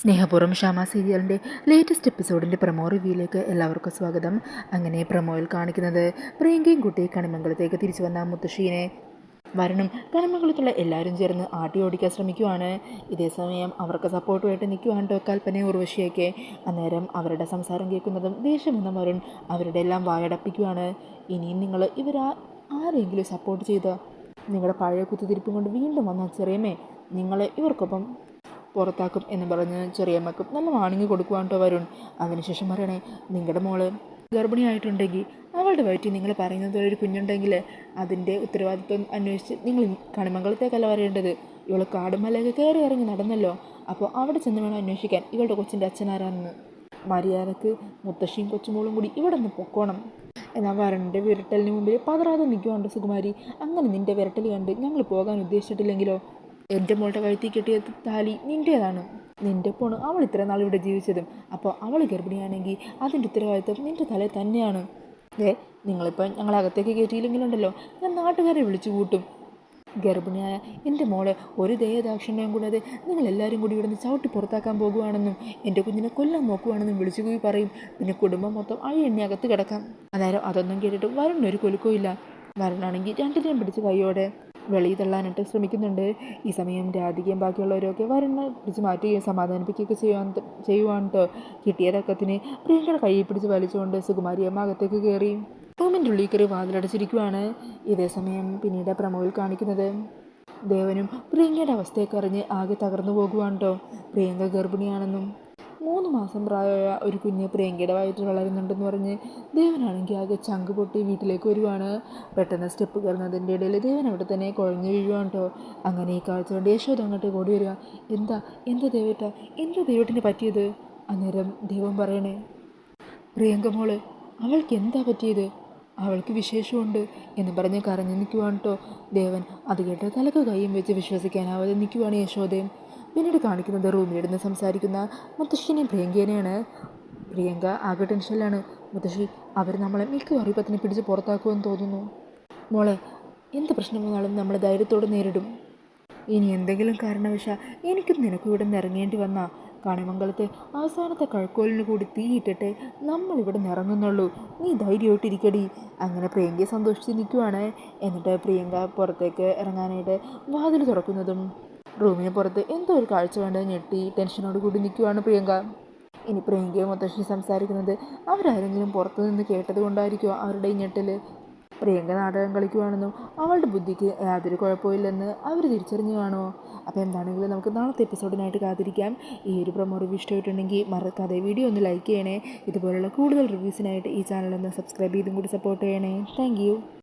സ്നേഹപൂർവം ഷാമ സീരിയലിന്റെ latest എപ്പിസോഡിന്റെ promo റിവ്യൂയിലേക്ക് എല്ലാവർക്കും സ്വാഗതം. അങ്ങനെ പ്രമോയിൽ കാണിക്കുന്നത് പ്രിയങ്കയും കുട്ടി കണിമംഗലത്തേക്ക് തിരിച്ചു വന്ന മുത്തശ്ശീനെ. വരണം കണിമംഗലത്തുള്ള എല്ലാവരും ചേർന്ന് ആട്ടി ഓടിക്കാൻ ശ്രമിക്കുവാണ്. ഇതേസമയം അവർക്ക് സപ്പോർട്ടുമായിട്ട് നിൽക്കുവാണ് കേട്ടോ കൽപ്പന ഉർവശിയൊക്കെ. അന്നേരം അവരുടെ സംസാരം കേൾക്കുന്നതും ദേഷ്യം വന്ന വരുൺ അവരുടെ എല്ലാം വായടപ്പിക്കുവാണ്. ഇനിയും നിങ്ങൾ ഇവരാ ആരെങ്കിലും സപ്പോർട്ട് ചെയ്ത്? നിങ്ങളുടെ പഴയ കുത്തിത്തിരിപ്പും കൊണ്ട് വീണ്ടും വന്ന ചെറിയമേ നിങ്ങളെ ഇവർക്കൊപ്പം പുറത്താക്കും എന്ന് പറഞ്ഞ് ചെറിയമ്മക്കും നല്ല വാണിങ്ങി കൊടുക്കുവാൻ കേട്ടോ വരുൺ. അതിനുശേഷം പറയണേ നിങ്ങളുടെ മോൾ ഗർഭിണിയായിട്ടുണ്ടെങ്കിൽ അവളുടെ വയറ്റിൽ നിങ്ങൾ പറയുന്നത് ഒരു കുഞ്ഞുണ്ടെങ്കിൽ അതിന്റെ ഉത്തരവാദിത്വം അന്വേഷിച്ച് നിങ്ങൾ കണിമംഗലത്തേക്കല്ല വരേണ്ടത്. ഇവൾ കാടുമലയൊക്കെ കയറി ഇറങ്ങി നടന്നല്ലോ. അപ്പോൾ അവിടെ ചെന്ന് വേണം അന്വേഷിക്കാൻ ഇവളുടെ കൊച്ചിന്റെ അച്ഛനാരാണെന്ന്. മര്യാദയ്ക്ക് മുത്തശ്ശിയും കൊച്ചുമോളും കൂടി ഇവിടെ നിന്ന് പൊക്കോണം. എന്നാൽ വരന്റെ വിരട്ടലിന് മുമ്പിൽ പതറാതെ നിൽക്കുവാണ്ട് സുകുമാരി? അങ്ങനെ നിന്റെ വിരട്ടൽ കണ്ട് ഞങ്ങൾ പോകാൻ ഉദ്ദേശിച്ചിട്ടില്ലെങ്കിലോ? എന്റെ മോളുടെ കഴുത്തി കെട്ടിയ താലി നിന്റേതാണ്. നിന്റെ പോണ് അവൾ ഇത്ര നാൾ ഇവിടെ ജീവിച്ചതും. അപ്പോൾ അവൾ ഗർഭിണിയാണെങ്കിൽ അതിന്റെ ഉത്തരവാദിത്വം നിന്റെ തല തന്നെയാണ്. ഏ നിങ്ങളിപ്പോൾ ഞങ്ങളെ അകത്തേക്ക് കയറ്റിയില്ലെങ്കിലുണ്ടല്ലോ. ഞാൻ നാട്ടുകാരെ വിളിച്ചു കൂട്ടും. ഗർഭിണിയായ എന്റെ മോളെ ഒരു ദയദാക്ഷിണ്യം കൂടാതെ നിങ്ങളെല്ലാവരും കൂടി ഇവിടുന്ന് ചവിട്ടി പുറത്താക്കാൻ പോകുവാണെന്നും എന്റെ കുഞ്ഞിനെ കൊല്ലാൻ നോക്കുവാണെന്നും വിളിച്ചു പോയി പറയും. പിന്നെ കുടുംബം മൊത്തം അഴി എണ്ണി അകത്ത് കിടക്കാം. അന്നേരം അതൊന്നും കേട്ടിട്ട് വരുണ്ണൊരു കൊലുക്കോ ഇല്ല. വരണാണെങ്കിൽ രണ്ടിനെയും പിടിച്ച് കൈയോടെ വെളിയിൽ തള്ളാനായിട്ട് ശ്രമിക്കുന്നുണ്ട്. ഈ സമയം രാധികയും ബാക്കിയുള്ളവരൊക്കെ വരണ പിടിച്ച് മാറ്റുകയും സമാധാനിപ്പിക്കുകയൊക്കെ ചെയ്യുവാൻ ചെയ്യുവാൻ കേട്ടോ കിട്ടിയ പ്രിയങ്കയുടെ കൈ പിടിച്ച് വലിച്ചുകൊണ്ട് സുകുമാരിയമ്മ അകത്തേക്ക് കയറി റൂമിന്റെ ഉള്ളിൽ കയറി വാതിലടച്ചിരിക്കുവാണ്. ഇതേ സമയം പിന്നീട് പ്രമോയിൽ കാണിക്കുന്നത്. ദേവനും പ്രിയങ്കയുടെ അവസ്ഥയൊക്കെ അറിഞ്ഞ് ആകെ തകർന്നു പോകുവാണ് കേട്ടോ പ്രിയങ്ക ഗർഭിണിയാണെന്നും മൂന്ന് മാസം പ്രായമായ ഒരു കുഞ്ഞ് പ്രിയങ്കയുടെ വയറ്റിൽ വളരുന്നുണ്ടെന്ന് പറഞ്ഞ് ദേവനാണെങ്കിൽ ആകെ ചങ്ക് പൊട്ടി വീട്ടിലേക്ക് വരുവാണ്. പെട്ടെന്ന് സ്റ്റെപ്പ് കയറുന്നതിന്റെ ഇടയിൽ ദേവൻ അവിടെ തന്നെ കുഴഞ്ഞു വീഴുവാണ് കേട്ടോ. അങ്ങനെ ഈ കാഴ്ച കണ്ട് യശോദ അങ്ങോട്ട് ഓടി വരിക. എന്താ? എന്താ ദേവേട്ട? എന്താ ദൈവത്തിന് പറ്റിയത്? അന്നേരം ദൈവം പറയണേ പ്രിയങ്ക മോൾ അവൾക്ക് എന്താ പറ്റിയത്? അവൾക്ക് വിശേഷമുണ്ട് എന്ന് പറഞ്ഞ് കരഞ്ഞു നിൽക്കുവാണ് കേട്ടോ. ദേവൻ അത് കേട്ട് തലക്ക് കൈയും വെച്ച് വിശ്വസിക്കാനാവാതെ നിൽക്കുവാണ് യശോദയും പിന്നീട് കാണിക്കുന്നത് റൂമിലിരുന്ന് സംസാരിക്കുന്ന മുത്തശ്ശിനെയും പ്രിയങ്കേനെയാണ്. പ്രിയങ്ക ആകെ ടെൻഷനിലാണ്. മുത്തശ്ശി അവർ നമ്മളെ മിക്കവാറും അറിയിപ്പത്തിനെ പിടിച്ച് പുറത്താക്കുമെന്ന് തോന്നുന്നു. മോളെ എന്ത് പ്രശ്നം വന്നാലും നമ്മൾ ധൈര്യത്തോടെ നേരിടും. ഇനി എന്തെങ്കിലും കാരണവശാൽ എനിക്കും നിനക്കും ഇവിടെ നിന്ന് ഇറങ്ങേണ്ടി വന്നാൽ കണിമംഗലത്തെ അവസാനത്തെ കഴക്കോലിന് കൂടി തീയിട്ടിട്ട് നമ്മളിവിടെ നിറങ്ങുന്നുള്ളൂ നീ ധൈര്യമായിട്ടിരിക്കടി അങ്ങനെ പ്രിയങ്കയെ സന്തോഷിച്ച് നിൽക്കുവാണ്. എന്നിട്ട് പ്രിയങ്ക പുറത്തേക്ക് ഇറങ്ങാനായിട്ട് വാതിൽ തുറക്കുന്നതും റൂമിന് പുറത്ത് എന്തോ ഒരു കാഴ്ച വേണ്ടത് ഞെട്ടി ടെൻഷനോട് കൂടി നിൽക്കുവാണ് പ്രിയങ്ക. ഇനി പ്രിയങ്കയും മുത്തശ്ശി സംസാരിക്കുന്നത് അവരാരെങ്കിലും പുറത്തു നിന്ന് കേട്ടത് കൊണ്ടായിരിക്കുമോ അവരുടെ ഈ ഞെട്ടൽ പ്രിയങ്ക നാടകം കളിക്കുവാണെന്നും അവളുടെ ബുദ്ധിക്ക് യാതൊരു കുഴപ്പമില്ലെന്ന് അവർ തിരിച്ചറിഞ്ഞു കാണുമോ? അപ്പോൾ എന്താണെങ്കിലും നമുക്ക് നാളത്തെ എപ്പിസോഡിനായിട്ട് കാത്തിരിക്കാം. ഈ ഒരു പ്രൊമോ റിവ്യൂ ഇഷ്ടമായിട്ടുണ്ടെങ്കിൽ മറക്കാതെ വീഡിയോ ഒന്ന് ലൈക്ക് ചെയ്യണേ. ഇതുപോലുള്ള കൂടുതൽ റിവ്യൂസിനായിട്ട് ഈ ചാനൽ ഒന്ന് സബ്സ്ക്രൈബ് ചെയ്തും കൂടി സപ്പോർട്ട് ചെയ്യണേ. താങ്ക്